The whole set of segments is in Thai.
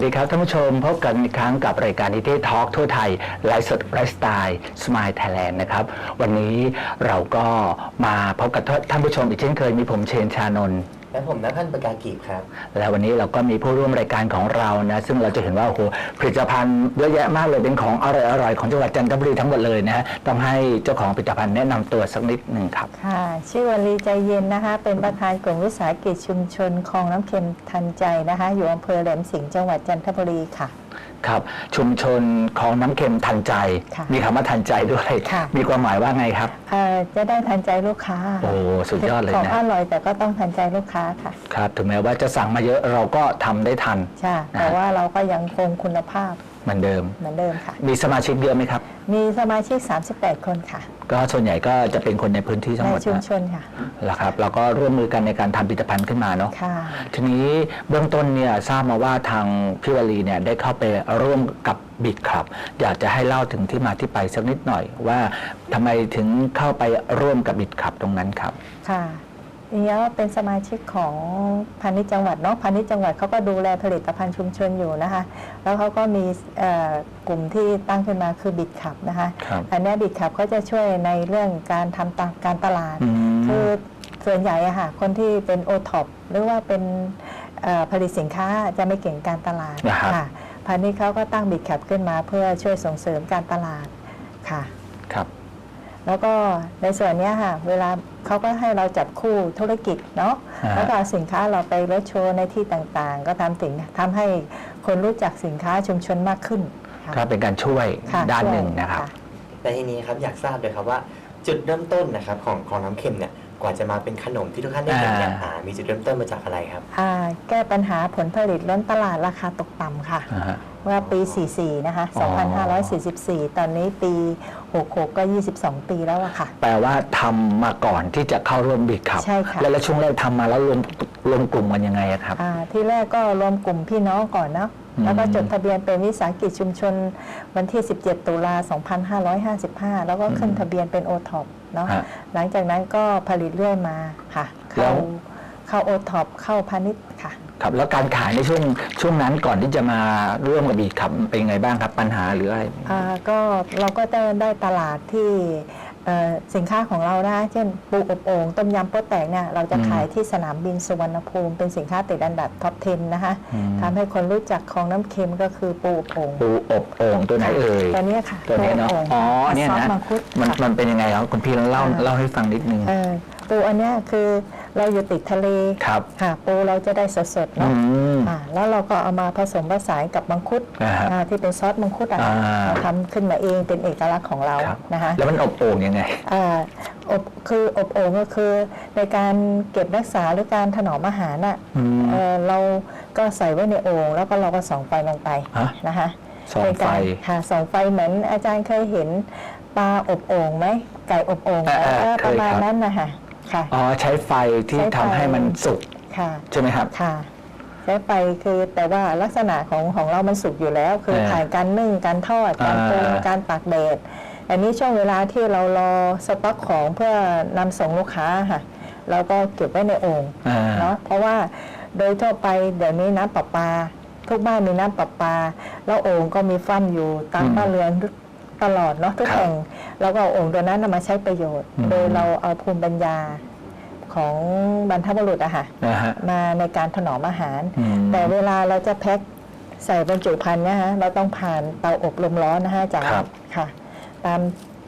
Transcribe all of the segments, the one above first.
สวัสดีครับท่านผู้ชมพบกันอีกครั้งกับรายการนิเทศทอล์กทั่วไทยไลฟ์สดไลฟ์สไตล์สมายไทยแลนด์นะครับ วันนี้เราก็มาพบกับท่านผู้ชมอีกเช่นเคยมีผมเชนชานนท์ และผมนักพันธ์ประกากีบครับ และวันนี้เราก็มีผู้ร่วมรายการของเรานะ ซึ่งเราจะเห็นว่าโอ้โหผลิตภัณฑ์เยอะแยะมากเลยเป็นของอร่อยๆของจังหวัดจันทบุรีทั้งหมดเลยนะฮะต้องให้เจ้าของผลิตภัณฑ์แนะนำตัวสักนิดหนึ่งครับ ค่ะ ชื่อวันลีใจเย็นนะคะ เป็นประธานกลุ่มวิสาหกิจชุมชนคลองน้ำเค็มทันใจนะคะ อยู่อำเภอแหลมสิงห์จังหวัดจันทบุรีค่ะ ครับชุมชนของน้ำเค็มทันใจ ค่ะ มีคำว่าทันใจด้วย ค่ะ มีความหมายว่าไงครับ เอ่อจะได้ทันใจลูกค้าโอ้สุดยอดเลยของนะอร่อยแต่ก็ต้องทันใจลูกค้าค่ะครับ ถึงแม้ว่าจะสั่งมาเยอะเราก็ทำได้ทัน ใช่แต่ว่าเราก็ยังคงคุณภาพ เหมือนเดิม เหมือนเดิมค่ะ มีสมาชิกเยอะไหมครับ มีสมาชิก 38 คนค่ะ ก็ส่วนใหญ่ก็จะเป็นคนในพื้นที่จังในหวัดชุมนะชนค่ะแหละครับเราก็ร่วมมือกันในการทำผลิตภัณฑ์ขึ้นมาเนาะค่ะทีนี้เบื้องต้นเนี่ยทราบมาว่าทางพี่วลีเนี่ยได้เข้าไปร่วมกับบิดครับ อยากจะให้เล่าถึงที่มาที่ไปสักนิดหน่อย ว่าทำไมถึงเข้าไปร่วมกับบิดครับตรงนั้นครับค่ะ อย่างนี้ว่าเป็นสมาชิกของพาณิชย์จังหวัดเนาะพาณิชย์จังหวัดเขาก็ดูแลผลิตภัณฑ์ชุมชนอยู่นะคะ แล้วเขาก็มีเอ่อกลุ่มที่ตั้งขึ้นมาคือบิดขับนะคะครับอันเนี้บิดขับเขาจะช่วยในเรื่องการทำตามการตลาดอืมคือส่วนใหญ่อะค่ะคนที่เป็นโอท็อปหรือว่าเป็นเอ่อผลิตสินค้าจะไม่เก่งการตลาดนะครับค่ะพาณิชย์เขาก็ตั้งบิดขับขึ้นมาเพื่อช่วยส่งเสริมการตลาดค่ะครับ แล้วก็ในส่วนเนี้ยค่ะ เวลาเขาก็ให้เราจับคู่ธุรกิจเนาะอ่าฮะแล้วก็เอาสินค้าเราไปรถโชว์ในที่ต่างๆ ก็ทำสิ่งทำให้คนรู้จักสินค้าชุมชนมากขึ้นค่ะก็เป็นการช่วยค่ะด้านช่วยหนึ่งนะครับแต่ทีนี้ครับอยากทราบเลยครับว่าจุดเริ่มต้นนะครับของของน้ำเค็มเนี่ยกว่าจะมาเป็นขนมที่ทุกท่านได้เห็นเนี่ยอ่าอ่ามีจุดเริ่มต้นมาจากอะไรครับอ่าแก้ปัญหาผลผลิตล้นตลาดราคาตกต่ำค่ะอ่าฮะเมื่อปี 44 นะคะอ๋อ2544 ตอนนี้ปี 66 ก็ 22 ปีแล้วอะค่ะ แปลว่าทำมาก่อนที่จะเข้าร่วมบิดครับใช่ค่ะ แล้วแล้วช่วงแรกทำมาแล้วรวมรวมกลุ่มกันยังไงอะครับ อ่าที่แรกก็รวมกลุ่มพี่น้องก่อนเนาะอืมแล้วก็จดทะเบียนเป็นวิสาหกิจชุมชนวันที่ 17 ตุลา 2555 แล้วก็ขึ้นทะเบียนเป็นโอท็อปเนาะฮะหลังจากนั้นก็ผลิตเรื่อยมาค่ะ แล้เข้าว เข้าโอท็อปเข้าพาณิชย์ค่ะ ครับแล้วการขายในช่วงช่วงนั้นก่อนที่จะมาร่วมกับบิดครับเป็นยังไงบ้างครับปัญหาหรืออะไร อ่าก็เราก็ได้ได้ตลาดที่เอ่อสินค้าของเรานะเช่นปูอบโอ่งต้มยำโป๊ะแตกเนี่ยเราจะอืม ขายที่สนามบินสุวรรณภูมิเป็นสินค้าติดอันดับท็อป 10 นะคะอืมทำให้คนรู้จักของน้ำเค็มก็คือปูอบโอ่งปูอบโอ่งตัวไหนเอ่ย ตัวเนี้ยค่ะตัวนี้เนาะปูบโงอ๋อเนี่ยซอสนะมังคุดมันค่ะ มันเป็นยังไงครับคุณพี่เล่าอ่า เล่าให้ฟังนิดนึง เออปูอันเนี้ยคือ เราอยู่ติดทะเลครับค่ะปูเราจะได้สดๆอืเนาะมอ่าแล้วเราก็เอามาผสมผสานกับมังคุดอ่าฮะอ่าที่เป็นซอสมังคุดอะอ่าเราทำขึ้นมาเองเป็นเอกลักษณ์ของเราครับนะคะแล้วมันอบโอ่งยังไงอ่าอบคืออบโอ่งก็คือในการเก็บรักษาหรือการถนอมอาหารน่ะอืมเอ่อเราก็ใส่ไว้ในโอ่งแล้วก็เราก็ส่องไฟลงไปฮะนะคะส่องไฟในการค่ะส่องไฟเหมือนอาจารย์เคยเห็นปลาอบโอ่งไหมไก่อบโอ่งอ่าอ่าเออเคประยมาณครับนั้นนะคะ ค่ะ อ๋อใช้ไฟที่ใช้ไฟ ทำให้มันสุกค่ะ ใช่ไหมครับ ค่ะใช้ไฟคือแต่ว่าลักษณะของของเรามันสุกอยู่แล้ว คือเออผ่านการนึ่งการทอดการปรุงอ่า การตากแดดอันนี้ช่วงเวลาที่เรารอสต็อกของเพื่อนำส่งลูกค้าค่ะเราก็เก็บไว้ในโอ่งอ่า เนาะเพราะว่าโดยทั่วไปเดี๋ยวนี้น้ำประปา ทุกบ้านมีน้ำประปา แล้วโอ่งก็มีฟั่มอยู่ตามอืมบ้านเรือนทุกตลอดเนาะทุกครับ แห่ง แล้วก็เอาโอ่งตัวนั้นนำมาใช้ประโยชน์อืมโดยเราเอาภูมิปัญญาของบรรพบุรุษอะค่ะนะฮะมาในการถนอมอาหารอืมแต่เวลาเราจะแพ็คใส่บรรจุภัณฑ์เนี่ยฮะเราต้องผ่านเตาอบลมร้อนนะฮะอาจารย์ครับค่ะ ตาม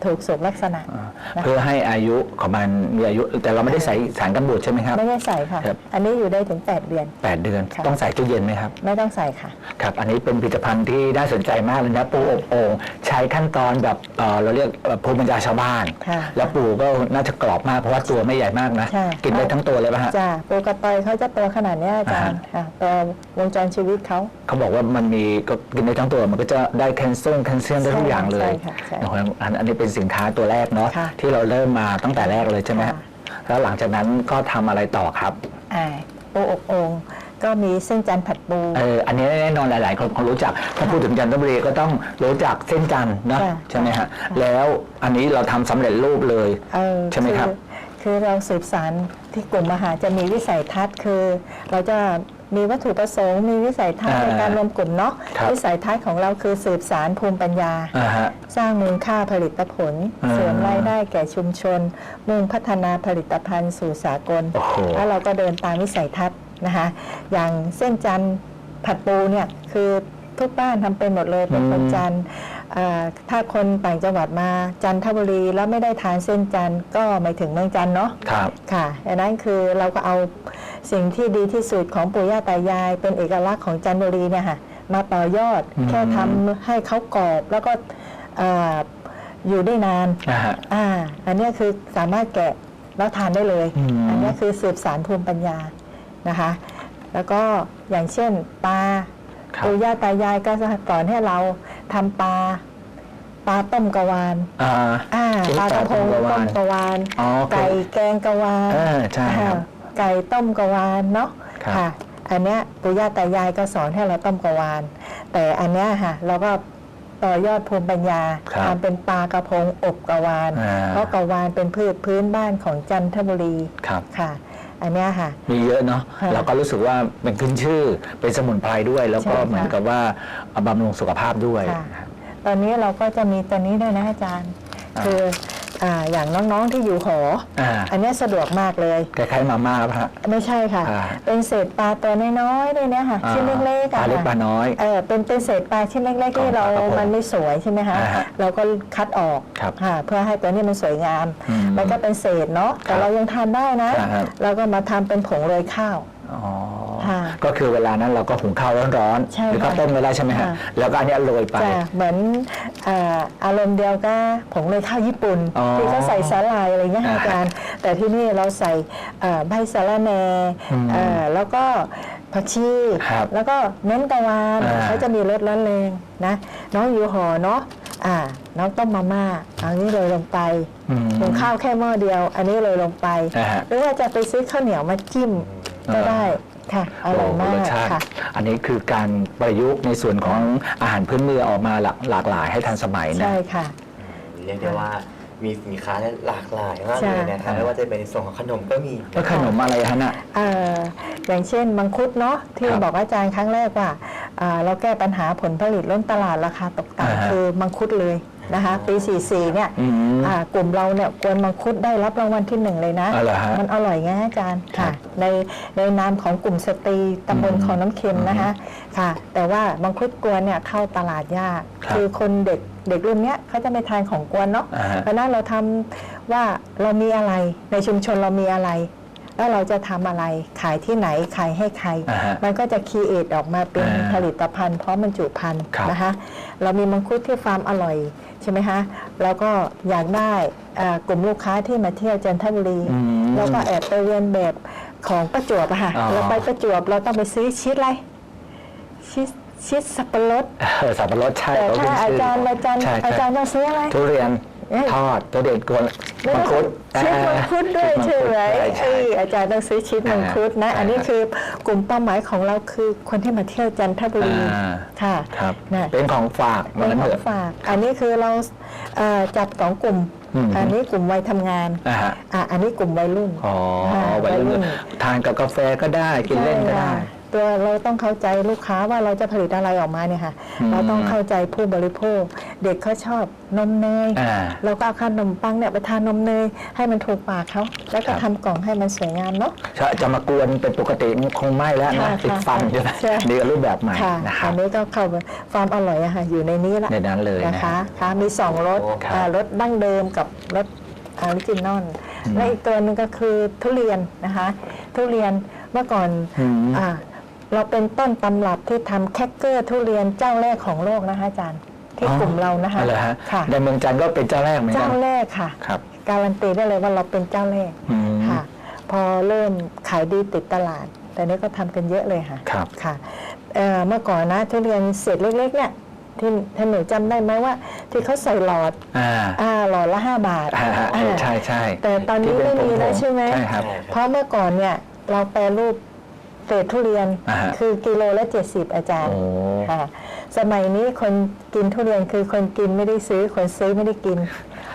ถูกสุขลักษณะอ่านะเพื่อให้อายุของมันมีอายุ แต่เราไม่ได้ใส่สารกันบูดใช่ไหมครับ ไม่ได้ใส่ค่ะครับอันนี้อยู่ได้ถึง 8 เดือนแปดเดือนค่ะต้องใส่ตู้เย็นไหมครับ ไม่ต้องใส่ค่ะ ครับ อันนี้เป็นผลิตภัณฑ์ที่น่าสนใจมากเลยนะปูอบโอ่งใช้ขั้นตอนแบบเอ่อเราเรียกเอ่อภูมิปัญญาชาวบ้านค่ะแล้วปูก็น่าจะกรอบมากเพราะว่าตัวไม่ใหญ่มากนะใช่กินได้ทั้งตัวเลยป่ะฮะจ้าปูกระตอยเขาจะตัวขนาดเนี้ยอาจารย์อ่าฮะค่ะตัววงจรชีวิตเขาเขาบอกว่ามันมีก็กินได้ทั้งตัวมันก็จะได้แคลเซียมแคลเซียมได้ทุกอย่างเลยใช่ค่ะใช่นะครับอันอันนี้เป็นสินค้าตัวแรกเนาะค่ะ ที่เราเริ่มมาตั้งแต่แรกเลยใช่ไหมฮะค่ะแล้วหลังจากนั้นก็ทำอะไรต่อครับ อ่าปูอบโอ่งก็มีเส้นจันทร์ผัดปู เอออันนี้แน่นอนหลายๆ คนคงรู้จักถ้าพูดถึงจันทบุรีก็ต้องรู้จักเส้นจันทร์เนอะค่ะ ใช่ไหมฮะแล้วอันนี้เราทำสำเร็จรูปเลย เออใช่ไหมครับอคือเราสืบสารที่กลุ่มอาหารจะมีวิสัยทัศน์คือ เราจะ มีวัตถุประสงค์ มีวิสัยทัศน์อ่าในการรวมกลุ่มเนาะครับวิสัยทัศน์ของเราคือสืบสารภูมิปัญญาอ่าฮะสร้างมูลค่าผลิตผลอ่าเสริมรายได้แก่ชุมชน มุ่งพัฒนาผลิตภัณฑ์สู่สากลโอ้โหแล้วเราก็เดินตามวิสัยทัศน์นะคะอย่างเส้นจันทร์ผัดปูเนี่ยคือทุกบ้านทำเป็นหมดเลยเป็นคนจันทร์อ่าถ้าคนต่างจังหวัดมาจันทบุรีแล้วไม่ได้ทานเส้นจันทร์ก็ไม่ถึงเมืองจันทร์เนาะครับค่ะดังนั้นคือเราก็เอา สิ่งที่ดีที่สุดของปู่ย่าตายาย เป็นเอกลักษณ์ของจันทบุรีเนี่ยค่ะมาต่อยอดอืมแค่ทำให้เขากรอบแล้วก็อ่าอยู่ได้นานอ่าฮะ อ่าอันเนี้ยคือสามารถแกะแล้วทานได้เลย อืม อันเนี้ยคือสืบสารภูมิปัญญานะคะ แล้วก็อย่างเช่นปลา ครับปู่ย่าตายายก็สอนให้เราทำปลาปลาต้มกะวานอ่า อ่าชิ้นปลากระพงปลาต้มกะวานต้มกะวานอ๋อไก่แกงกะวานเออใช่ครับอ่า ไก่ต้มกะวานเนาะครับค่ะ อันเนี้ยปู่ย่าตายายก็สอนให้เราต้มกะวาน แต่อันเนี้ยค่ะเราก็ต่อยอดภูมิปัญญาครับ ทำเป็นปลากระพงอบกะวาน อ่าเพราะกะวานเป็นพืชพื้นบ้านของจันทบุรีครับ ค่ะ อันเนี้ยค่ะ มีเยอะเนาะค่ะเราก็รู้สึกว่าเป็นขึ้นชื่อเป็นสมุนไพรด้วย แล้วก็ใช่ค่ะ เหมือนกับว่าบำรุงสุขภาพด้วย ค่ะ ตอนนี้เราก็จะมีตัวนี้ด้วยนะอาจารย์ อ่า คือ อ่าอย่างน้องๆที่อยู่หออ่าอันเนี้ยสะดวกมากเลย คล้ายๆมาม่าครับฮะ ไม่ใช่ค่ะ อ่าเป็นเศษปลาตัวน้อยๆด้วยเนี่ยค่ะอ่าชิ้นเล็กๆปอะลาเล็กค่ะปลาน้อยเออเป็นเป็นเศษปลาชิ้นเล็กๆที่เรา ของปลากระพงมันไม่สวยใช่ไหมคะอ่าฮะเราก็คัดออกครับค่ะเพื่อให้ตัวนี้มันสวยงามอืมมันก็เป็นเศษเนาะแต่ครับเรายังทานได้นะครับเราก็มาทำเป็นผงโรยข้าว อ๋อ ค่ะก็คือเวลานั้นเราก็หุงข้าวร้อนใช่ๆ หรือข้าวค่ะต้มก็ได้ใช่ไหมฮะ ค่ะ แล้วก็อันนี้โรยไปจะเหมือนเอ่ออารมณ์เดียวกับผงโรยข้าวญี่ปุ่นอ๋อที่เขาใส่สาหร่ายอะไรเงี้ยค่ะอ่าอาจารย์ แต่ที่นี่เราใส่เอ่อใบสะระแหน่อืมเอ่อแล้วก็ผักชีครับแล้วก็เน้นกะวานอ่า เขาจะมีรสร้อนแรงนะน้องอยู่หอเนาะอ่าน้องต้มมาม่าเอานี้เลยลงไปอืมหุงข้าวแค่หม้อเดียว อันนี้เลยลงไปอ่าฮะ หรือว่าจะไปซื้อข้าวเหนียวมาจิ้ม ก็อ่าได้ค่ะอร่อยมาโรกสชาติค่ะ อันนี้คือการประยุกต์ในส่วนของอาหารพื้นเมืองออกมาหลากหลากหลายให้ทันสมัยนะ ใช่ค่ะ เรียกได้ว่า มีสินค้าหลากหลายมากเลยนะครับใช่ไม่ว่าจะเป็นในส่วนของขนมก็มี แล้วขนมอะไรฮะน่ะ เอ่ออย่างเช่นมังคุดเนาะที่ครับบอกอาจารย์ครั้งแรกว่าอ่าเราแก้ปัญหาผลผลิตล้นตลาดราคาตกอ่าฮะ ต่ำคือมังคุดเลยนะคะปี 44 เนี่ยอืม อ่ากลุ่มเราเนี่ยกวนมังคุดได้รับรางวัลที่หนึ่งเลยนะ อ๋อเหรอฮะมันอร่อยไงอาจารย์ครัค่ะบในในนามของกลุ่มสตรีตำบลอืมคลองน้ำเค็มนะคะค่ะ แต่ว่ามังคุดกวนเนี่ยเข้าตลาดยากครับ อคนเด็ก เด็กรุ่นเนี้ยเขาจะไม่ทานของกวนเนาะอ่าฮะ เพราะฉะนั้นเราทำว่าเรามีอะไรในชุมชนเรามีอะไร แล้วเราจะทำอะไรขายที่ไหนขายให้ใคร อ่าฮะ มันก็จะคีเอทออกมาเป็นอ่าผลิตภัณฑ์พร้อมบรรจุภัณฑ์ครับนะคะ เรามีมังคุดที่ฟาร์มอร่อยใช่ไหมคะแล้วก็อยากได้อ่ากลุ่มลูกค้าที่มาเที่ยวจันทบุรี อืมแล้วก็แอบไปเรียนแบบของประจวบอะค่ะอ๋อ เราไปประจวบเราต้องไปซื้อชีสอะไรชีส ชีสสับปะรดเออสับปะรดใช่แต่เขาถ้าขึ้นอาชื่อจารย์อาจารย์ใช่อาใช่จารย์ต้องซื้ออะไร ทุเรียนเอ้ย ทอดตัวเด็ดกวนไม่มังต้องคุดชีสมังคุดด้วยชีใช่สไหมมังคุดใช่ เอใช่ออาจารย์ต้องซื้อชีสมังคุดนะ อ่าอันนี้คือกลุ่มเป้าหมายของเราคือคนที่มาเที่ยวจันทบุรีอ่า ค่ะครับนะเป็นของฝากเป็นนั้นขเถองอะฝาก อันนี้คือเราเอ่อจับสองกลุ่ม อืม อันนี้กลุ่มวัยทำงานอ่าฮะอะอันนี้กลุ่มวัยรุ่นอ๋อค่ะวัยรุ่นวัยรุ่นทานกับกาแฟก็ได้กินเล่นก็ได้ ใช่ค่ะ ตัวเราต้องเข้าใจลูกค้าว่าเราจะผลิตอะไรออกมาเนี่ยค่ะอืมเราต้องเข้าใจผู้บริโภค เด็กเขาชอบนมเนยอ่า เราก็เอาขนมปังเนี่ยไปทานนมเนยให้มันถูกปากเขาแล้วก็ครับทำกล่องให้มันสวยงามเนาะจะจะมากวนเป็นปกติมันคงไม่แล้วนะค่ะติดฟันค่ะใช่ไหมใช่ นี่ก็รูปแบบใหม่ค่ะนะครัอับนนี้ก็เข้าไปความอร่อยอะค่ะอยู่ในนี้ละในนั้นเลยนะนะคะค่ะมีสองรสโอ้ครับอ่ารสดั้งเดิมกับรสออริจินอลและอีกตัวหนึงก็คือทุเรียนนะคะ ทุเรียนเมื่อก่อนอืม อ่า เราเป็นต้นตำรับที่ทำแคคเกอร์ทุเรียนเจ้าแรกของโลกนะคะอาจารย์ ที่กลุ่มเรานะคะอ๋อเหรอฮะค่ะในเมืองจันทร์ก็เป็นเจ้าแรกเหมือนกัเจ้านแรกค่ะ ครับ การันตีได้เลยว่าเราเป็นเจ้าแรกอืมค่ะ พอเริ่มขายดีติดตลาด แต่นี้ก็ทำกันเยอะเลยค่ะครับ ค่ะเอ่อเมื่อก่อนนะทุเรียนเศษเล็กๆเนี่ยที่ท่านหนูจำได้ไหมว่า ที่เขาใส่หลอดอ่าอ่าหลอดละ5บาทอ่าฮะเอออ่า ใช่ใช่แต่ตอนนี้ที่เป็ไม่มีแล้วผงๆใช่ไหม ใช่ครับใช่เพราะเมื่อก่อนเนี่ยเราแปรรูป เศษทุเรียนอ่าฮะคือกิโลละ70 อาจารย์โอ้ ค่ะ สมัยนี้คนกินทุเรียนคือคนกินไม่ได้ซื้อคนซื้อไม่ได้กิน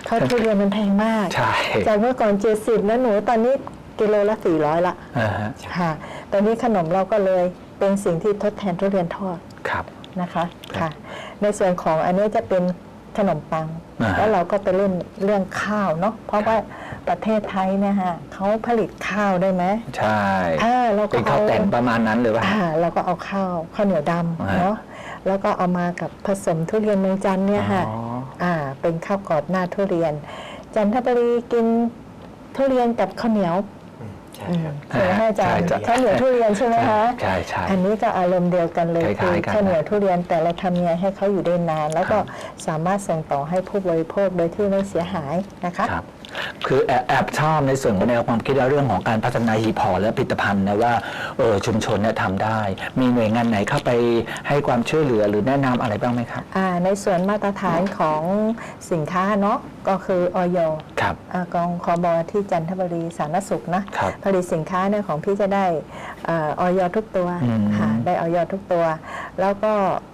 เพราะทุเรียนมันแพงมาก ใช่จากเมื่อก่อน 70นะหนูตอนนี้กิโลละ 400 ละอ่าฮะค่ะ ตอนนี้ขนมเราก็เลยเป็นสิ่งที่ทดแทนทุเรียนทอดครับ นะคะ ครัค่ะบในส่วนของอันนี้จะเป็น ขนมปัง อ่าฮะ แล้วเราก็ไปเล่นเรื่องข้าวเนาะเพราะว่าประเทศไทยเนี่ยฮะเขาผลิตข้าวได้ไหมใช่อ่าเราก็เป็นข้าวเอาแต่งประมาณนั้นเลยว่า อ่าเราก็เอาข้าวข้าวเหนียวดอ่าำเนาะแล้วก็เอามากับผสมทุเรียนเมืองจันทร์เนี่ยค่ะอ๋อ อ่าเป็นข้าวกรอบหน้าทุเรียน จันทบุรีกินทุเรียนกับข้าวเหนียวอืม ใช่ครับใช่ไหมอาจารย์ใช่ข้าวเหนียวทุเรียนใช่ไหมคะใช่ใช่อันนี้ก็อารมณ์เดียวกันเลยคคืล้าอยๆกันข้าวเหนียวทุเรียนแต่เราทำยังไงให้เขาอยู่ได้นาน แล้วก็สามารถส่งต่อให้ผู้บริโภคโดยที่ไม่เสียหายนะคะ ครับคือแอบแอบชอบในส่วนของแนวความคิดและเรื่องของการพัฒนาหีบห่อและผลิตภัณฑ์นะว่าเออชุมชนเนี่ยทำได้ มีหน่วยงานไหนเข้าไปให้ความช่วยเหลือหรือแนะนำอะไรบ้างไหมครับ อ่าในส่วนมาตรฐานของสินค้าเนาะก็คือออยครับกองคอบอที่จันทบุรีสาธารณสุขนะครับ ผลิตสินค้าเนี่ยของพี่จะได้เออยทุกตัวอืมค่ะได้ออยทุกตัว แล้วก็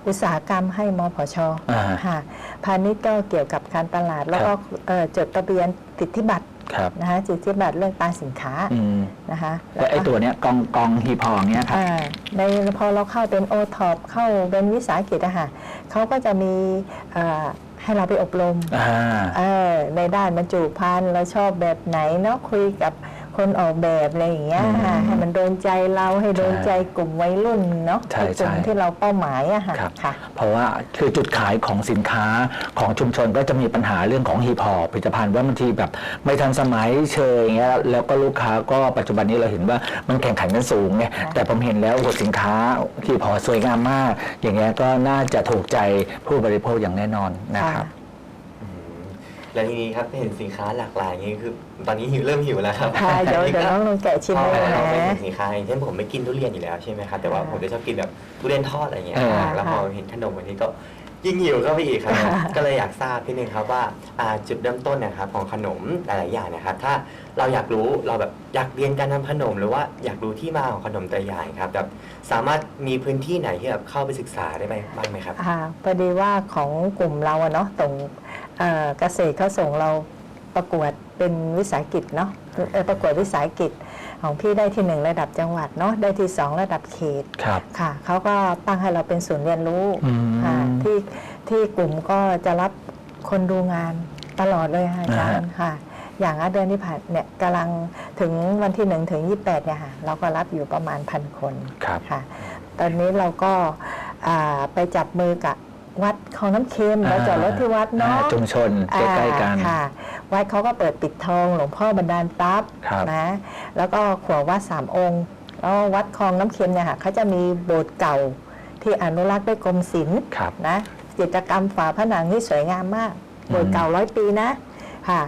อุตสาหกรรมให้มพชอ่า ค่ะพาณิชย์ก็เกี่ยวกับการตลาดแล้วก็เอ่อจดทะเบียนติดที่บัตรครับนะคะสิทธิบัตรเรื่องตราสินค้าอืมนะคะแล้วไอ้ตัวเนี้ยกองกองหีบห่อเนี้ยครับ อ่าในพอเราเข้าเป็นโอท็อปเข้าเป็นวิสาหกิจอะค่ะเขาก็จะมีเอ่อให้เราไปอบรม อ่า เออในด้านบรรจุภัณฑ์เราชอบแบบไหนเนาะคุยกับ คนออกแบบอะไรอย่างเงี้ยค่ะอืมให้มันโดนใจเราให้โดนใจกลุ่มวัยรุ่นเนาะใช่ไอ้กลุ่มใช่ที่เราเป้าหมายอะค่ะครับค่ะ เพราะว่าคือจุดขายของสินค้าของชุมชนก็จะมีปัญหาเรื่องของหีบห่อผลิตภัณฑ์ว่าบางทีแบบไม่ทันสมัยเชยอย่างเงี้ยแล้วก็ลูกค้าก็ปัจจุบันนี้เราเห็นว่ามันแข่งขันกันสูงไงแต่ผมเห็นแล้วโอ้โหสินค้าหีบห่อสวยงามมาก อย่างเงี้ยก็น่าจะถูกใจผู้บริโภคอย่างแน่นอนนะครับอืม แล้วทีนี้ครับเห็นสินค้าหลากหลายอย่างนี้คือ ตอนนี้หิวเริ่มหิวแล้วครับค่ะเดี๋ยวเดี๋ยวน้องลงแกะชิมพอเลยเราไปนะ เห็นสินค้าอย่างเช่นผมไม่กินทุเรียนอยู่แล้วใช่ไหมครับแต่ว่าค่ะผมจะชอบกินแบบทุเรียนทอดอะไรเงี้ยเออแล้วพอเห็นขนมอันนี้ก็ยิ่งหิวเข้าไปอีกครับ ก็เลยอยากทราบพี่นึงครับว่าอ่าจุดเริ่มต้นนะครับของขนมหลายๆอย่างนะครับถ้าเราอยากรู้เราแบบอยากเรียนการทำขนม หรือว่าอยากรู้ที่มาของขนมแต่ละอย่างครับแบบสามารถมีพื้นที่ไหนที่แบบเข้าไปศึกษาได้ไหมบ้างไหมครับ อ่าพอดีว่าของกลุ่มเราอะเนาะตรง เอ่อเกษตรเขาส่งเราประกวดเป็นวิสาหกิจเนาะเอ่อประกวดวิสาหกิจของพี่ได้ที่หนึ่งระดับจังหวัดเนาะได้ที่สองระดับเขตครับค่ะเขาก็ตั้งให้เราเป็นศูนย์เรียนรู้อืมค่ะที่ที่กลุ่มก็จะรับคนดูงานตลอดเลยค่ะอาจารย์ค่ะ อย่างเดือนที่ผ่านเนี่ยกำลังถึงวันที่หนึ่งถึงยี่แปดเนี่ยค่ะเราก็รับอยู่ประมาณพันคนครับค่ะ ตอนนี้เราก็อ่าไปจับมือกับ วัดคลองน้ำเค็มเราจอดรถที่วัดเนาะอ่ชุมชนใกล้ๆกัน อ่าค่ะวัดเขาก็เปิดปิดทองหลวงพ่อบันดาลทรัพย์ครับ นะแล้วก็ขววัดสามองค์แล้ววัดคลองน้ำเค็มเนี่ยค่ะเขาจะมีโบสถ์เก่าที่อนุรักษ์ด้วยกรมศิลป์ครับ นะจิตรกรรมฝาผนังที่สวยงามมากโบสถ์เก่าร้อยปีนะค่ะ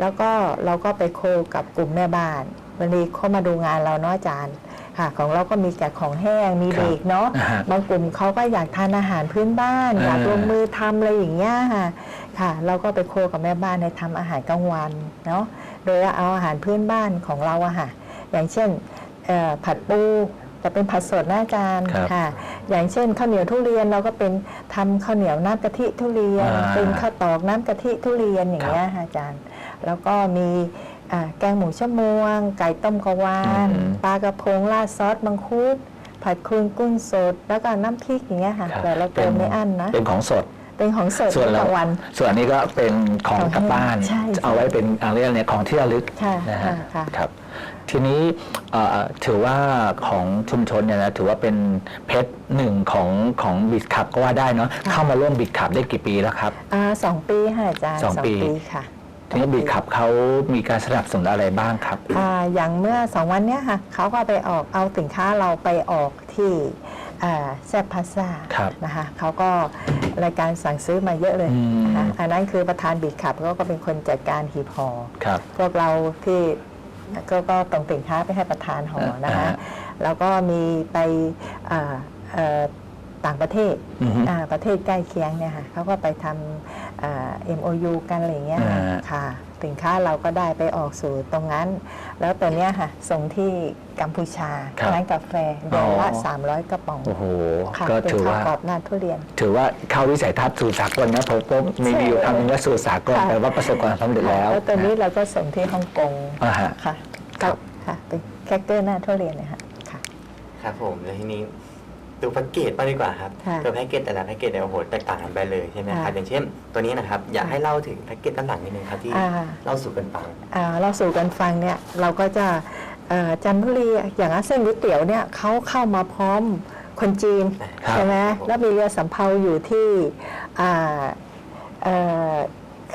แล้วก็เราก็ไปโคกับกลุ่มแม่บ้านวันนี้เขามาดูงานเราเนาะอาจารย์ ค่ะของเราก็มีแต่ของแห้งมีครับเบรกเนาะอ่าฮะบางกลุ่มเขาก็อยากทานอาหารพื้นบ้านอ่าอยากลงมือทำอะไรอย่างเงี้ยค่ะค่ะ เราก็ไปโคกับแม่บ้านในทำอาหารกลางวันเนาะโดยเอาอาหารพื้นบ้านของเราอะค่ะอย่างเช่นเอ่อผัดปูแต่เป็นผัดสดนะอาจารย์ครับค่ะ อย่างเช่นข้าวเหนียวทุเรียนเราก็เป็นทำข้าวเหนียวน้ำกะทิทุเรียนอ่าเป็นข้าวตอกน้ำกะทิทุเรียนอย่างเงี้ยค่ะอาจารย์ แล้วก็มีอ่า แกงหมูชะมวง ไก่ต้มกะวาน อืมปลากระพงราดซอสมังคุด ผัดคุนกุ้งสด แล้วก็น้ำพริกอย่างเงี้ยค่ะครับ แต่เราเติมไม่อั้นนะ เป็นของสด เป็นของสดส่วนกเราลางวัน ส่วนอันนี้ก็เป็นของของกลับบ้าน ใช่ใช่เอาไว้เป็นอะไรเนี่ยของที่ระลึกค่ะนะฮะค่ะ ครับ ทีนี้เอ่อถือว่าของชุมชนเนี่ยนะถือว่าเป็นเพชรหนึ่งของของบิดขับก็ว่าได้เนาะเข้ามาร่วมบิดขับได้กี่ปีแล้วครับ อ่าสองปีค่ะอาจารย์สองปี ค่ะ ทีนี้บิดขับเขามีการสนับสนุนอะไรบ้างครับ อ่าอย่างเมื่อสองวันเนี้ยค่ะเขาก็ไปออกเอาสินค้าเราไปออกที่อ่าแซบพาซ่าครับนะคะเขาก็รายการสั่งซื้อมาเยอะเลยอืม นะคะอันนั้นคือประธานบีขับเขาก็เป็นคนจัดการหีบห่อครับ พวกเราที่ก็ก็ส่งสินค้าไปให้ประธานห่อนะคะอ่า แล้วก็มีไปอ่าเอ่อ ต่างประเทศอือฮึ อ่าประเทศใกล้เคียงเนี่ยค่ะเขาก็ไปทำอ่า MOU กันอะไรอย่างเงี้ยอ่า ค่ะสินค้าเราก็ได้ไปออกสู่ตรงนั้น แล้วตัวเนี้ยค่ะส่งที่กัมพูชาครับร้านกาแฟเดือนละ อ๋อ 300 กระป๋องโอ้โห ค่ะก็เป็นถือข้าวว่ากรอบหน้าทุเรียน ถือว่าเข้าวิสัยทัศน์สู่สากลนะผมก็มีใช่อยู่คำนึงว่าสู่สากลค่ะ แปลว่าประสบความสำเร็จแล้วแล้วตัวนี้เราก็ส่งที่ฮ่องกงอ่าฮะ ค่ะครับ ค่ะเป็นแคคเกอร์หน้าทุเรียนเลยค่ะค่ะ ครับผมแล้วทีนี้ ดูแพ็กเกจบ้างดีกว่าครับค่ะตัวแพ็กเกจแต่ละแพ็กเกจเนี่ยโอ้โหแตกต่างกันไปเลยใช่ไหมครับค่ะอย่างเช่น ตัวนี้นะครับอยากให้เล่าถึงแพ็กเกจด้านหลังนิดนึงครับที่อ่า เล่าสู่กันฟังอ่าเราสู่กันฟังเนี่ยเราก็จะเอ่อจันทบุรีอย่างเส้นก๋วยเตี๋ยวเนี่ยเขาเข้ามาพร้อมคนจีนครับใช่ไหมครับผม แล้วมีเรือสำเภาอยู่ที่อ่าเอ่อ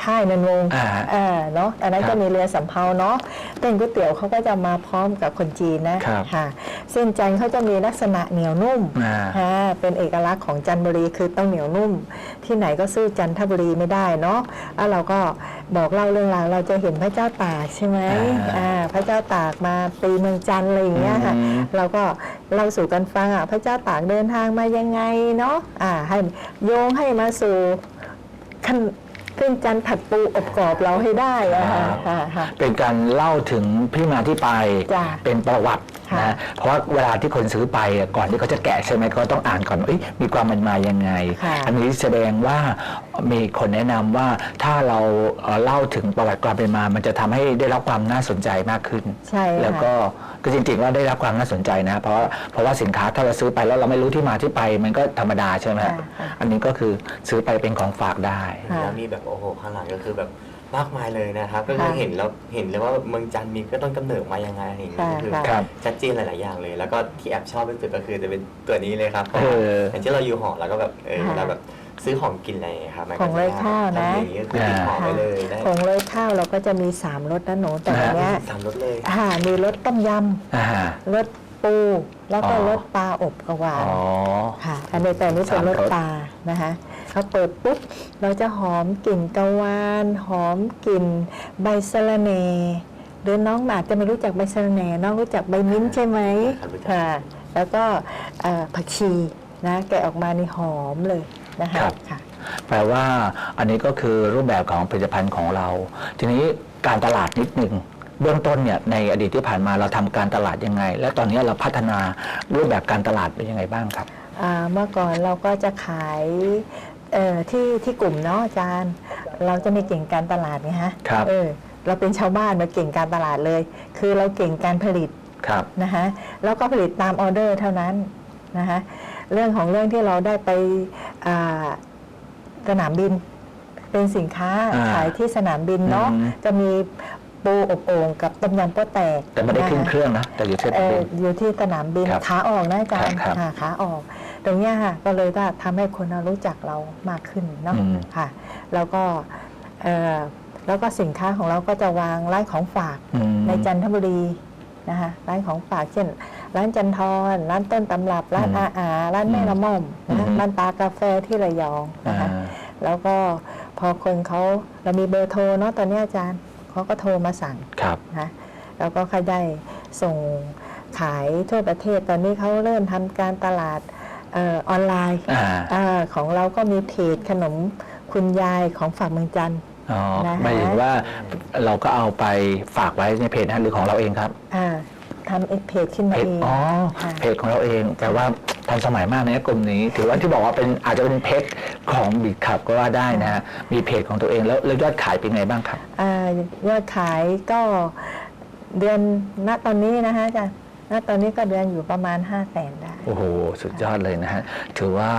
ค่ายนันวงศ์อ่าเออเนาะอันนั้นครัก็บมีเรือสำเภาเนาะเต้นก๋วยเตี๋ยวเขาก็จะมาพร้อมกับคนจีนนะครับค่ะเส้นจันทร์เขาจะมีลักษณะเหนียวนุ่มอ่า อ่าเป็นเอกลักษณ์ของจันทบุรีคือต้องเหนียวนุ่ม ที่ไหนก็สู้จันทบุรีไม่ได้เนาะแล้วเราก็บอกเล่าเรื่องราวเราจะเห็นพระเจ้าตากใช่ไหมอ่า อ่าพระเจ้าตากมาตีเมืองจันทร์อะไรอย่างเงี้ยค่ะ อืม เราก็เล่าสู่กันฟังอะพระเจ้าตากเดินทางมายังไงเนาะอ่าให้โยงให้มาสู่ขั้น ขึ้นจันทร์ผัดปูอบกรอบเราให้ได้อะค่ะครับค่ะค่ะ เป็นการเล่าถึงที่มาที่ไป จ้ะเป็นประวัติค่ะ นะเพราะว่าเวลาที่คนซื้อไปอะก่อนที่เขาจะแกะใช่ไหมเขาต้องอ่านก่อนว่าเอ้ยมีความมันมายังไง ค่ะอันนี้แสดงว่ามีคนแนะนำว่าถ้าเราเอ่อเล่าถึงประวัติความเป็นมา มันจะทำให้ได้รับความน่าสนใจมากขึ้น ใช่ค่ะ แล้วก็ ก็จริงๆว่าได้รับความน่าสนใจนะ เพราะว่าเพราะว่าสินค้าถ้าเราซื้อไปแล้วเราไม่รู้ที่มาที่ไป มันก็ธรรมดาใช่ไหมค่ะค่ะ อันนี้ก็คือซื้อไปเป็นของฝากได้ ค่ะ แล้วมีแบบโอ้โหข้างหลังก็คือแบบมากมายเลยนะครับ ก็คือค่ะเห็นแล้วเห็นเลยว่าเมืองจันทร์มีก็ต้นกำเนิดมายังไงอะไรอย่างเงี้ยค่ะก็คือค่ะครับชัดเจนหลาย ๆ อย่างเลย แล้วก็ที่แอบชอบที่สุดก็คือจะเป็นตัวนี้เลยครับเออ อย่างที่เราอยู่หอแล้วก็แบบเออค่ะเวลาแบบ ซื้อของกินอะไรอย่างเงี้ยครับมันของเลยข้าวนะ ทำอย่างนี้ก็คือติดหอไปเลยได้ผงโรยข้าวเราก็จะมีสามรสนะหนูแต่อันเนี้ยสามรสเลยอ่ามีรสต้มยอ่าำรสปู แล้วก็อ๋อ รสปลาอบกระวานอ๋อค่ะ อันนี้แต่อันนี้เป็นสามรรสสปลานะคะเขาเปิดปุ๊บเราจะหอมกลิ่นกระวานหอมกลิ่นใบสะระเนหรือน้องอาจจะไม่รู้จักใบสะระเนน้องรู้จักใบมิ้นท์ใช่ไหมครับรู้จัก ค่ะแล้วก็เอ่อผักชีนะแกะออกมานี่หอมเลย นะคะครับ ค่ะ แปลว่าอันนี้ก็คือรูปแบบของผลิตภัณฑ์ของเรา ทีนี้การตลาดนิดหนึ่งเบื้องต้นเนี่ยในอดีตที่ผ่านมาเราทำการตลาดยังไง และตอนนี้เราพัฒนารูปแบบการตลาดเป็นยังไงบ้างครับ อ่าเมื่อก่อนเราก็จะขายเอ่อที่ที่กลุ่มเนาะอาจารย์ เราจะมีเก่งการตลาดไงฮะครับ เออเราเป็นชาวบ้านมาเก่งการตลาดเลย คือเราเก่งการผลิตครับ นะคะแล้วก็ผลิตตามออเดอร์เท่านั้นนะคะ เรื่องของเรื่องที่เราได้ไปอ่าสนามบิน เป็นสินค้าอ่าขายที่สนามบินเนาะอืม จะมีปูอบโอ่งกับต้มยำโป๊ะแตกแต่ไม่ได้ขึ้นนะคะเครื่องนะ แต่อยู่ที่เอ่อเป็น อยู่ที่สนามบินครับขาออกนะอาจารย์ครับค่ะขาออก ตรงเนี้ยค่ะก็เลยว่าทำให้คนรู้จักเรามากขึ้นเนาะอืม ค่ะ แล้วก็เอ่อแล้วก็สินค้าของเราก็จะวางร้านของฝาก อืม ในจันทบุรีนะคะร้านของฝากเช่น ร้านจันทรร้านต้นตำรับ ร้านอืมอาอาร้านแม่ละม่อมนะอืมร้านตากาแฟที่ระยองอ่านะคะแล้วก็พอคนเขาเรามีเบอร์โทรเนาะตอนนี้อาจารย์เขาก็โทรมาสั่งครับนะแล้วก็ค่อยได้ส่งขายทั่วประเทศตอนนี้เขาเริ่มทำการตลาดเออออนไลน์อ่าอาของเราก็มีเพจขนมคุณยายของฝากเมืองจันทร์อ๋อนะคะหมายถึงว่าเราก็เอาไปฝากไว้ในเพจนะหรือของเราเองครับอ่า ทำเอกเพจขึ้นมาเพจเองอ๋อค่ะ เพจของเราเอง แต่ว่าทันสมัยมากนะกลุ่มนี้ ถือว่าที่บอกว่าเป็นอาจจะเป็นเพจของบิดขับก็ว่าได้นะฮะมีเพจของตัวเองแล้วแล้วยอดขายเป็นไงบ้างครับ อ่ายอดขายก็เดือนณตอนนี้นะคะอาจารย์ ณตอนนี้ก็เดือนอยู่ประมาณ 5 0 0แสนได้ โอ้โห สุดยอดเลยนะฮะ ถือว่า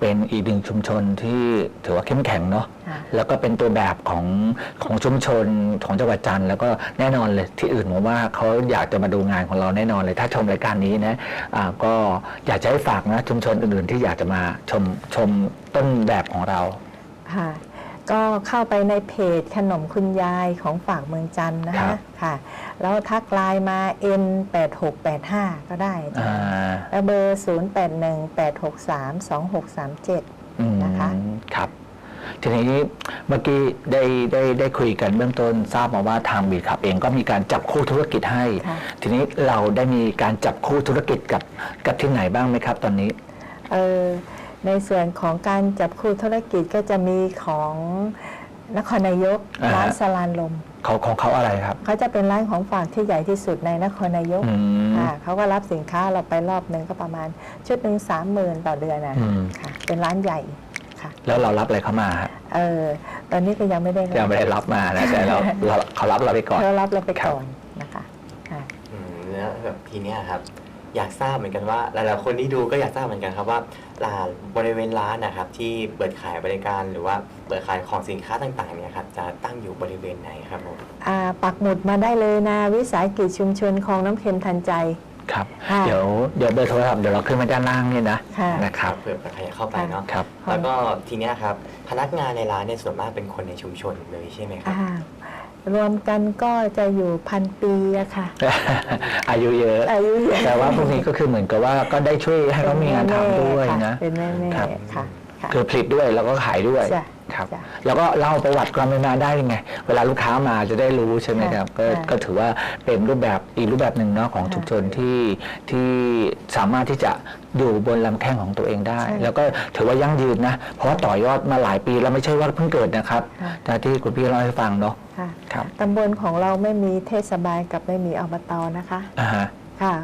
เป็นอีกหนึ่งชุมชนที่ถือว่าเข้มแข็งเนาะ ค่ะแล้วก็เป็นตัวแบบของของชุมชนของจังหวัดจันทร์แล้วก็แน่นอนเลยที่อื่นผมว่าเขาอยากจะมาดูงานของเราแน่นอนเลย ถ้าชมรายการนี้นะอ่าก็อยากจะให้ฝากนะชุมชนอื่นๆ ที่อยากจะมาชมชมต้นแบบของเรา ค่ะ ก็เข้าไปในเพจขนมคุณยายของฝากเมืองจันทร์นะครัคะบ ค่ะ แล้วทักไลน์มา N8685 ก็ได้อาจารอ่าย์แล้วเบอร์ 0818632637 อืมนะคะ ครับ ทีนี้เมื่อกี้ได้ได้ได้คุยกันเบื้องต้นทราบมาว่าทางบีขับเองก็มีการจับคู่ธุรกิจให้ ค่ะทีนี้เราได้มีการจับคู่ธุรกิจกับกับที่ไหนบ้างไหมครับ ตอนนี้ เออ ในส่วนของการจับคู่ธุรกิจก็จะมีของนครนายกอ่าร้านสลานลมเขาของเขาอะไรครับ เขาจะเป็นร้านของฝากที่ใหญ่ที่สุดในนครนายกอืม ค่ะเขาก็รับสินค้าเราไปรอบหนึ่งก็ประมาณ ชุดหนึ่งสามหมื่นต่อเดือนนะอืม ค่ะเป็นร้านใหญ่ค่ะแล้วเรารับอะไรเข้ามาฮะเออตอนนี้ก็ยังไม่ได้ยังไม่ได้รับมานะแต่เราเราเขารับเราไปก่อน เขารับเราไปครับก่อนนะคะค่ะ อืมแล้วแบบทีเนี้ยครับ อยากทราบเหมือนกันว่า หลายๆคนที่ดูก็อยากทราบเหมือนกันครับว่าร้านบริเวณร้านนะครับ ที่เปิดขายบริการหรือว่าเปิดขายของสินค้าต่างๆเนี่ยครับจะตั้งอยู่บริเวณไหนครับผม อ่าปักหมุดมาได้เลยนะ วิสาหกิจชุมชนคลองน้ำเค็มทันใจ ครับค่ะเดี๋ยวเดี๋ยวเบอร์โทรศัพท์เดี๋ยวเราขึ้นมาด้านล่างนี่นะค่ะ นะครับเผื่อใครเข้าไปเนาะครับ แล้วก็ทีเนี้ยครับพนักงานในร้านเนี่ยส่วนมากเป็นคนในชุมชนเลยใช่ไหมครับอ่ารวมกันก็จะอยู่พันปีอะค่ะ อายุเยอะ อายุเยอะแต่ว่าพวกนี้ก็คือเหมือนกับว่าก็ได้ช่วยให้เขามีงานทำด้วยนะ เป็นแม่แม่ครับๆค่ะ ค่ะ คือผลิตด้วยแล้วก็ขายด้วยจ้ะครับ จ้ะแล้วก็เล่าประวัติความเป็นมาได้ยังไง เวลาลูกค้ามาจะได้รู้ใช่ไหมครับก็ค่ะก็ถือว่าเป็นรูปแบบอีกรูปแบบหนึ่งเนาะของค่ะชุมชนที่ที่สามารถที่จะอยู่บนลำแข้งของตัวเองได้ ใช่แล้วก็ถือว่ายั่งยืนนะ เพราะว่าต่อยอดมาหลายปีแล้วไม่ใช่ว่าเพิ่งเกิดนะครับค่ะ จากที่คุณพี่เล่าให้ฟังเนาะค่ะครับตำบลของเราไม่มีเทศบาลกับไม่มีอบตนะคะ อ่าฮะ ค่ะ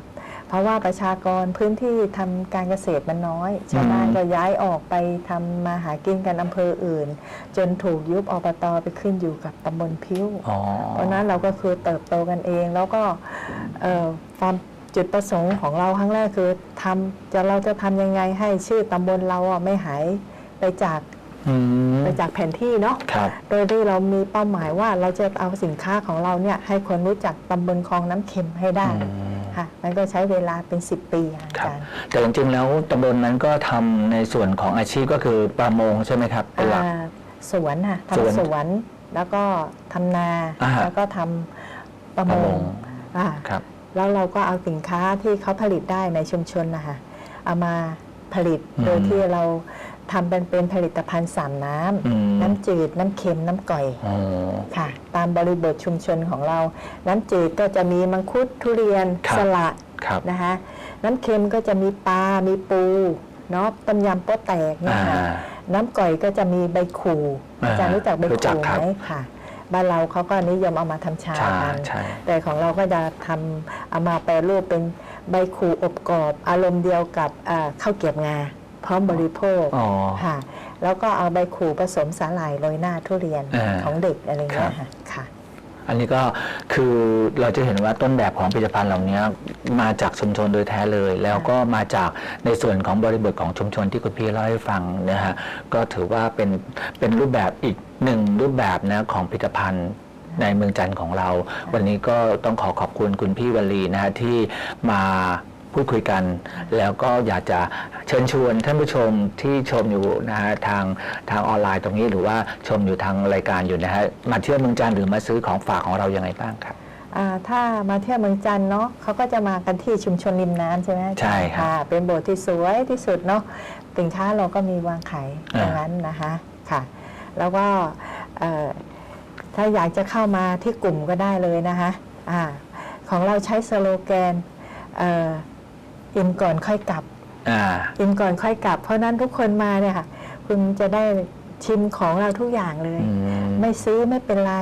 เพราะว่าประชากรพื้นที่ทำการเกษตรมันน้อย ชาวบ้านอืมก็ย้ายออกไปทำมาหากินกันอำเภออื่น จนถูกยุบอบตไปขึ้นอยู่กับตำบลพิ้วอ๋อเพราะนั้นเราก็คือเติบโตกันเอง แล้วก็เอ่อความจุดประสงค์ของเราครั้งแรกคือทำจะเราจะทำยังไงให้ชื่อตำบลเราอะไม่หายไปจากอืมไปจากแผนที่เนาะครับโดยที่เรามีเป้าหมายว่าเราจะเอาสินค้าของเราเนี่ยให้คนรู้จักตำบลคลองน้ำเค็มให้ได้อืม ค่ะ มันก็ใช้เวลาเป็น 10 ปีค่ะอาครับจารย์แต่จริงๆแล้วตำบลนั้นก็ทำในส่วนของอาชีพก็คือประมงใช่ไหมครับเป็นหลัก อ่าสวนค่ะสวนทำสวน แล้วก็ทำนา อ่าฮะแล้วก็ทำประมประมงง อ่าครับ แล้วเราก็เอาสินค้าที่เขาผลิตได้ในชุมชนนะคะเอามาผลิตอืม โดยที่เรา ทำเป็นเป็นผลิตภัณฑ์สามน้อืมำ น้ำจืด น้ำเค็ม น้ำก่อย อ๋อ ค่ะ ตามบริบทชุมชนของเรา น้ำจืดก็จะมีมังคุดทุเรียนครับ สละครับ นะคะ น้ำเค็มก็จะมีปลา มีปูเนาะต้มยำโป๊ะแตกเนี่ยอ่า ค่ะ น้ำก่อยก็จะมีใบขู่อ่าอาจารย์รู้จักใบรู้จักขู่ครับ ไหมค่ะ บ้านเราเขาก็นิยมเอามาทำชาใช่กัน ใช่ แต่ของเราก็จะทำเอามาแปรรูปเป็นใบขู่อบกรอบ อารมณ์เดียวกับอ่าข้าวเกรียบงา พร้อมบริโภคอ๋อ ค่ะ แล้วก็เอาใบขู่ผสมสาหร่ายโรยหน้าทุเรียนอ่าของเด็กอะไรเงี้ยครับ ค่ะค่ะ อันนี้ก็คือเราจะเห็นว่าต้นแบบของผลิตภัณฑ์เหล่านี้มาจากชุมชนโดยแท้เลย แล้วก็มาจากในส่วนของบริบทของชุมชนที่คุณพี่เล่าให้ฟังนะฮะก็ถือว่าเป็นเป็นรูปแบบอีกหนึ่งรูปแบบนะของผลิตภัณฑ์ในเมืองจันทร์ของเรา วันนี้ก็ต้องขอขอบคุณคุณพี่วลีนะฮะที่มา พูดคุยกัน แล้วก็อยากจะเชิญชวนท่านผู้ชมที่ชมอยู่นะฮะทางทางออนไลน์ตรงนี้หรือว่าชมอยู่ทางรายการอยู่นะฮะมาเที่ยวเมืองจันทร์หรือมาซื้อของฝากของเรายังไงบ้างครับ อ่าถ้ามาเที่ยวเมืองจันทร์เนาะเขาก็จะมากันที่ชุมชนริมน้ำใช่ไหมอาจารย์ใช่ครับค่ะเป็นโบสถ์ที่สวยที่สุดเนาะสินค้าเราก็มีวางขายอ่าตรงนั้นนะคะค่ะ แล้วก็เอ่อถ้าอยากจะเข้ามาที่กลุ่มก็ได้เลยนะคะอ่าของเราใช้สโลแกนเอ่อ อิ่มก่อนค่อยกลับอ่า อิ่มก่อนค่อยกลับ เพราะฉะนั้นทุกคนมาเนี่ยค่ะ คุณจะได้ชิมของเราทุกอย่างเลย อืมไม่ซื้อไม่เป็นไร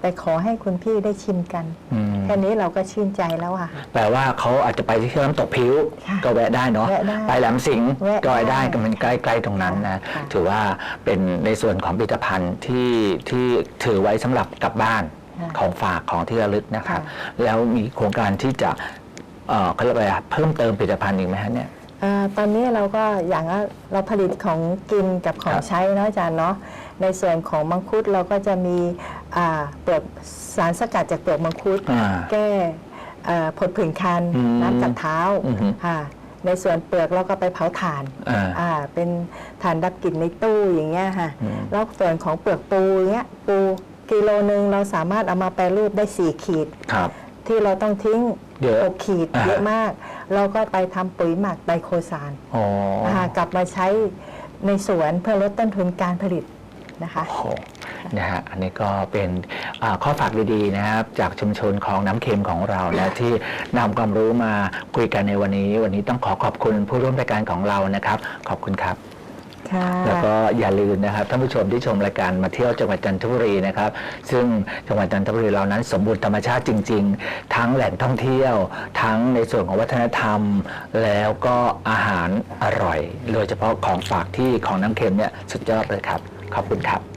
แต่ขอให้คุณพี่ได้ชิมกัน อืมแค่นี้เราก็ชื่นใจแล้วอะค่ะ แปลว่าเขาอาจจะไปที่น้ำตกพิ้ว ค่ะก็แวะได้เนาะแวะได้ไปแหลมสิงห์แวะก็แวะได้ได้ก็มันใกล้ๆตรงนั้นนะค่ะ ถือว่าเป็นในส่วนของผลิตภัณฑ์ที่ที่ถือไว้สำหรับกลับบ้าน ค่ะ ของฝากของที่ระลึกนะครับค่ะแล้วมีโครงการที่จะ เอ่อเขาเรียกว่าอะไรอะเพิ่มเติมผลิตภัณฑ์อีกไหมฮะเนี่ย เอ่อตอนนี้เราก็อย่างว่าเราผลิตของกินกับของครับใช้เนาะอาจารย์เนาะในส่วนของมังคุดเราก็จะมีอ่าเปลือกสารสกัดจากเปลือกมังคุด อ่าแก้เอ่อผดผื่นคันอืมน้ำกัดเท้าอือฮึค่ะในส่วนเปลือกเราก็ไปเผาถ่านอ่าอ่าเป็นถ่านดับกลิ่นในตู้อย่างเงี้ยค่ะอืม แล้วส่วนของเปลือกปูอย่างเงี้ยปูกิโลหนึ่งเราสามารถเอามาแปรรูปได้ 4 ขีด ครับ ที่เราต้องทิ้ง เยอะหกขีดอ่าเยอะมาก เราก็ไปทำปุ๋ยหมักไบโคซานอ๋อนะคะกลับมาใช้ในสวนเพื่อลดต้นทุนการผลิตนะคะ โอ้โหนะฮะอันนี้ก็เป็นอ่าข้อฝากดีๆนะครับ จากชุมชนของน้ำเค็มของเรานะที่นำความรู้มาคุยกันในวันนี้ วันนี้ต้องขอขอบคุณผู้ร่วมรายการของเรานะครับ ขอบคุณครับค่ะ แล้วก็อย่าลืมนะครับท่านผู้ชมที่ชมรายการมาเที่ยวจังหวัดจันทบุรีนะครับ ซึ่งจังหวัดจันทบุรีเรานั้นสมบูรณ์ธรรมชาติจริง ๆ ทั้งแหล่งท่องเที่ยว ทั้งในส่วนของวัฒนธรรม แล้วก็อาหารอร่อย โดยเฉพาะของฝากที่ของน้ำเค็มเนี่ยสุดยอดเลยครับ ขอบคุณครับ